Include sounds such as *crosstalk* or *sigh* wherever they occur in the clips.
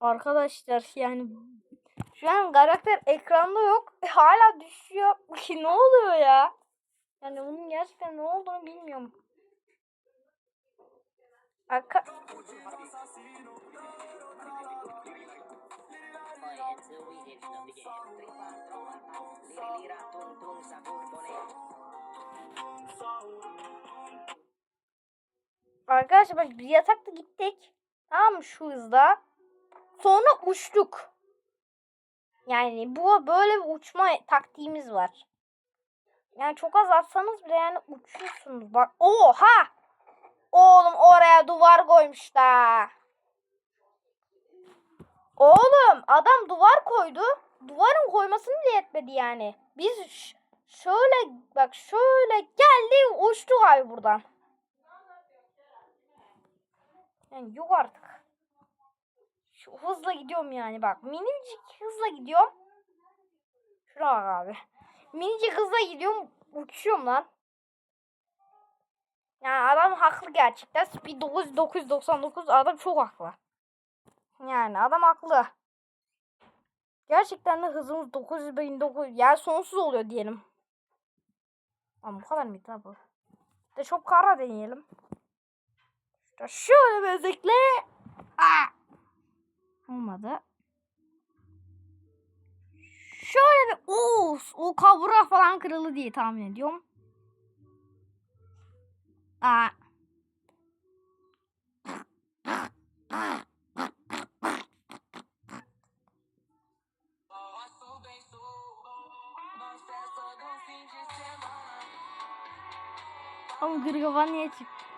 Arkadaşlar yani şu an karakter ekranda yok. Hala düşüyor. *laughs* ne oluyor ya? Yani bunun gerçekten ne olduğunu bilmiyorum. Arka... Arkadaşlar bak biz yatakta gittik. Tamam mı şu hızda. Sonra uçtuk. Yani bu böyle bir uçma taktiğimiz var. Yani çok az atsanız bile yani uçuyorsunuz. Bak oha! Oğlum oraya duvar koymuş da. Oğlum adam duvar koydu. Duvarın koymasını bile yetmedi yani. Biz şöyle bak şöyle geldi uçtuk abi buradan. Yani yok artık. Şu hızla gidiyorum yani bak. Minicik hızla gidiyorum. Şuna bak abi. Minicik hızla gidiyorum. Uçuyorum lan. Yani adam haklı gerçekten. Speed 9 999 adam çok haklı. Yani adam haklı. Gerçekten de hızımız 900 900 yani sonsuz oluyor diyelim. Ama bu kadar mıydı ha bu? De çok kara deneyelim. İşte şöyle bezekle. Aa! Olmadı. Şöyle bir o o kabura falan kırıldı diye tahmin ediyorum. Aa. Oğlum gırgıvan niye çıktı?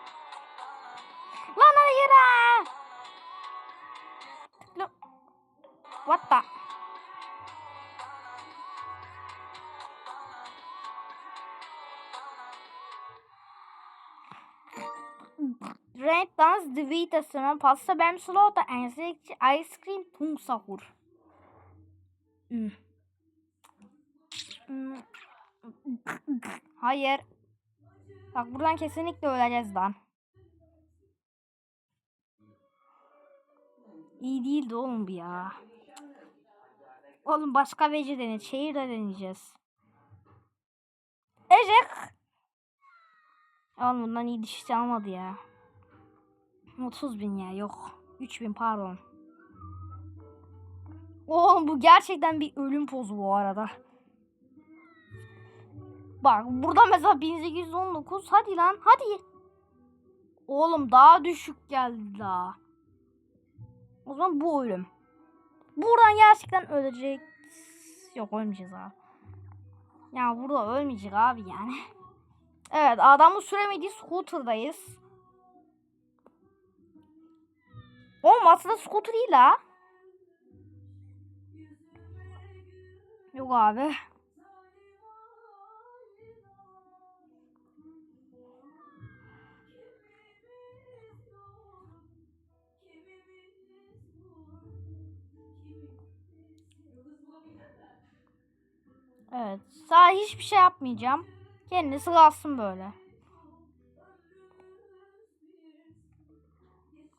Divita Sıma Pasta Bem Slota Ensekçi Ice Cream Tung Sahur. Hayır. Bak buradan kesinlikle öleceğiz lan. İyi değildi oğlum bu ya. Oğlum başka vece dene. Şehirde deneyeceğiz. Ecek. Oğlum bundan iyi diş almadı ya. 30 bin ya yok. 3 bin pardon. Oğlum bu gerçekten bir ölüm pozu bu arada. Bak burada mesela 1819 hadi lan hadi. Oğlum daha düşük geldi daha. O zaman bu ölüm. Buradan gerçekten ölecek. Yok ölmeyeceğiz abi. Ya burada ölmeyecek abi yani. Evet adamın süremediği scooter'dayız. Oğlum aslında scooter değil la. Yok abi. Evet. Sağ hiçbir şey yapmayacağım. Kendisi kalsın böyle.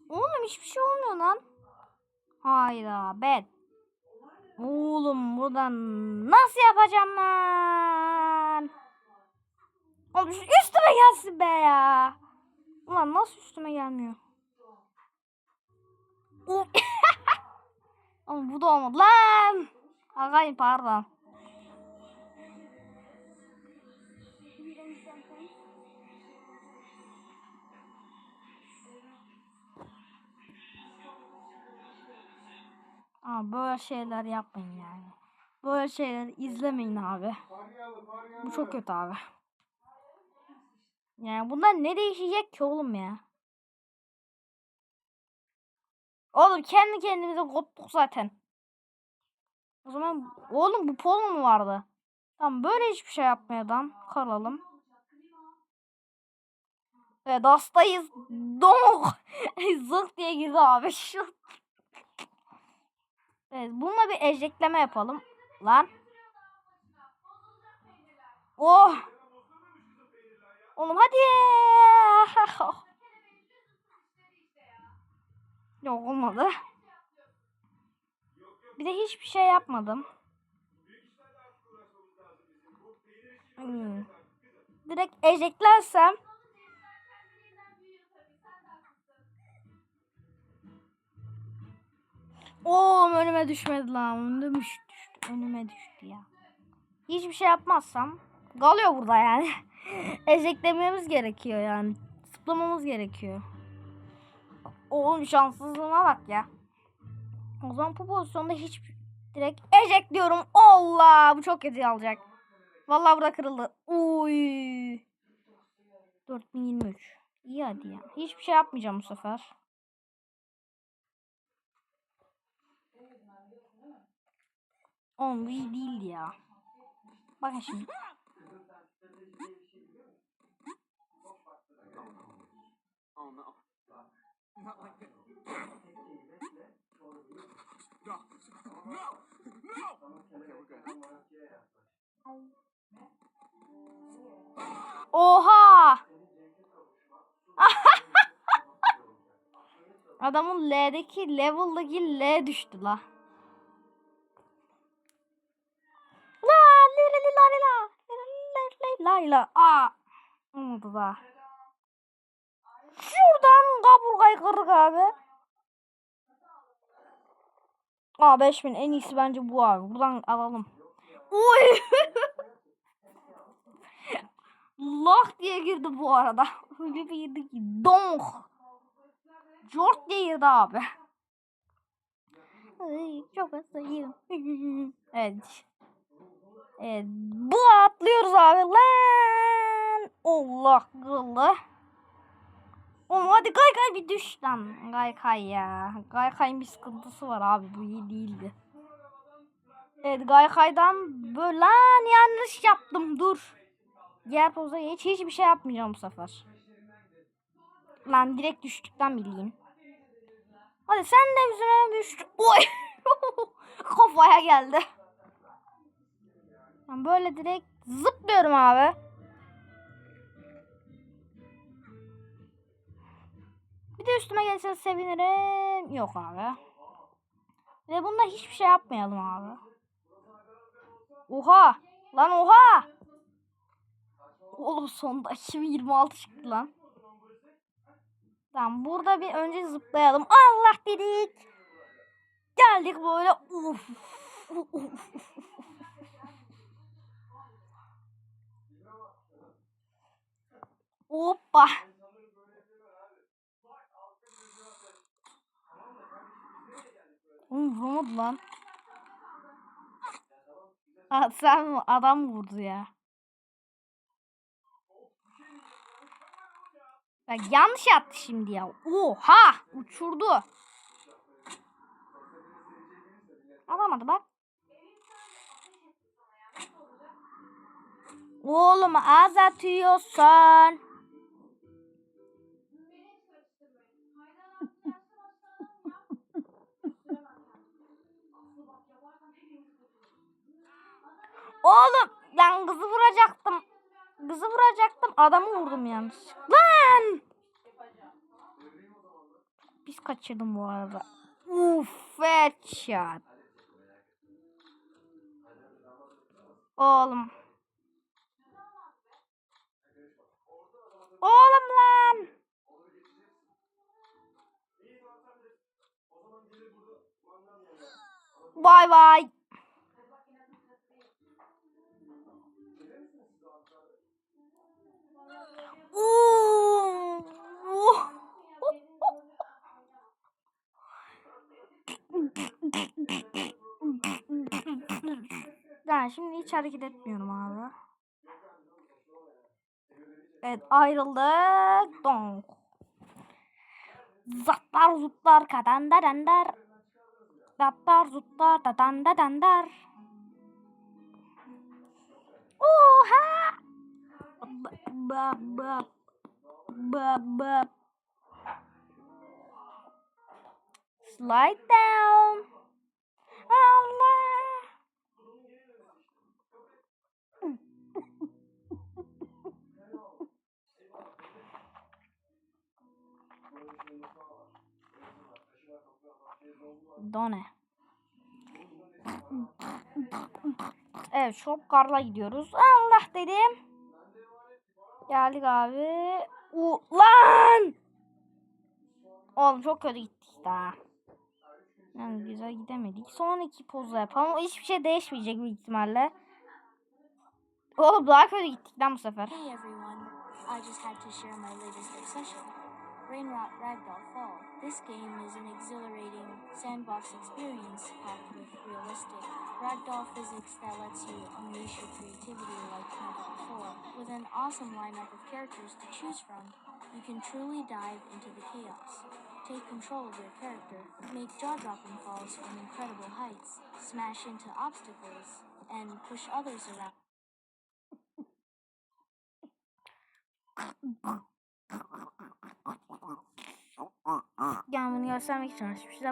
Oğlum hiçbir şey olmuyor lan. Hayda ben. Oğlum buradan nasıl yapacağım lan? Oğlum üstüme gelsin be ya. Ulan nasıl üstüme gelmiyor? Oğlum *laughs* bu da olmadı lan. Agayım pardon. Aa, böyle şeyler yapmayın yani. Böyle şeyler izlemeyin abi. Bu çok kötü abi. Yani bundan ne değişecek ki oğlum ya? Oğlum kendi kendimize koptuk zaten. O zaman oğlum bu polo mu vardı? Tamam böyle hiçbir şey yapmayadan kalalım. Evet hastayız. Domuk. *laughs* Zık diye girdi abi. Evet bununla bir ejectleme yapalım. Lan. Oh. Oğlum hadi. *laughs* Yok olmadı. Bir de hiçbir şey yapmadım. Hmm. Direkt ejeklersem Oğlum önüme düşmedi lan. Önüme düştü. Önüme düştü ya. Hiçbir şey yapmazsam kalıyor burada yani. *laughs* Ejeklememiz gerekiyor yani. Zıplamamız gerekiyor. Oğlum şanssızlığıma bak ya. O zaman bu pozisyonda hiç direkt ejekliyorum. Allah bu çok kötü alacak. Vallahi burada kırıldı. Uy. 4023. İyi hadi ya. Hiçbir şey yapmayacağım bu sefer. Oğlum bu iyi değildi ya. Bakın şimdi. Oh no. Not like this. No. No. No. Okay, we're good. Oha! *laughs* Adamın L'deki level'daki L düştü. La li la li la. Aa. Olmadı da. Şuradan kaburgayı kırdık abi. Aa 5000 en iyisi bence bu abi. Buradan alalım. Uy. Lah *laughs* diye girdi bu arada. *laughs* Öyle bir girdi ki. Donk. Jort diye girdi abi. *laughs* Ay, çok hastayım. evet. Evet. Bu atlıyoruz abi. Lan. Allah kırıldı. Oğlum hadi kay kay bir düş lan. Kay kay ya. Kay kayın bir sıkıntısı var abi. Bu iyi değildi. Evet Gaykay'dan böyle lan yanlış yaptım dur. Diğer poza geç hiçbir şey yapmayacağım bu sefer. Lan direkt düştükten bileyim. Hadi sen de üzerine düş. Oy. *laughs* Kafaya geldi. Ben böyle direkt zıplıyorum abi. Bir de üstüme gelse sevinirim. Yok abi. Ve bunda hiçbir şey yapmayalım abi. Oha! Lan oha! Oğlum sonunda *laughs* 2026 çıktı lan. Tamam burada bir önce zıplayalım. Allah dedik. Geldik böyle. Uf. Hoppa. Oğlum vuramadı lan. Ha, sen? Adam vurdu ya. Ya yanlış yaptı şimdi ya. Oha! Uçurdu. Alamadı bak. Oğlum az atıyorsun. Kızı vuracaktım. Kızı vuracaktım. Adamı vurdum yanlış. Lan! Biz kaçırdım bu arada. Uf, headshot. Oğlum. Oğlum lan. Bay bay. *laughs* Yani şimdi hiç hareket etmiyorum abi. Evet ayrıldık. Donk. Zatlar zutlar kadanda dender. Zatlar zutlar dadanda dender. Oha! Ba ba ba. Slide down. Allah. Done. Evet çok karla gidiyoruz. Allah dedim. Geldik abi. Ulan! Oğlum çok kötü gittik daha. Yani güzel gidemedik. Son iki pozla yapalım. Hiçbir şey değişmeyecek büyük ihtimalle. Oğlum daha kötü gittik lan bu sefer. Hey everyone, I just had to share my latest obsession. Rainrot Ragdoll Fall. This game is an exhilarating sandbox experience packed with realistic ragdoll physics that lets you unleash your creativity like never before. With an awesome lineup of characters to choose from, you can truly dive into the chaos. Take control of your character, make jaw-dropping falls from incredible heights, smash into obstacles, and push others around. *laughs* Yani bunu göstermek için açmışlar.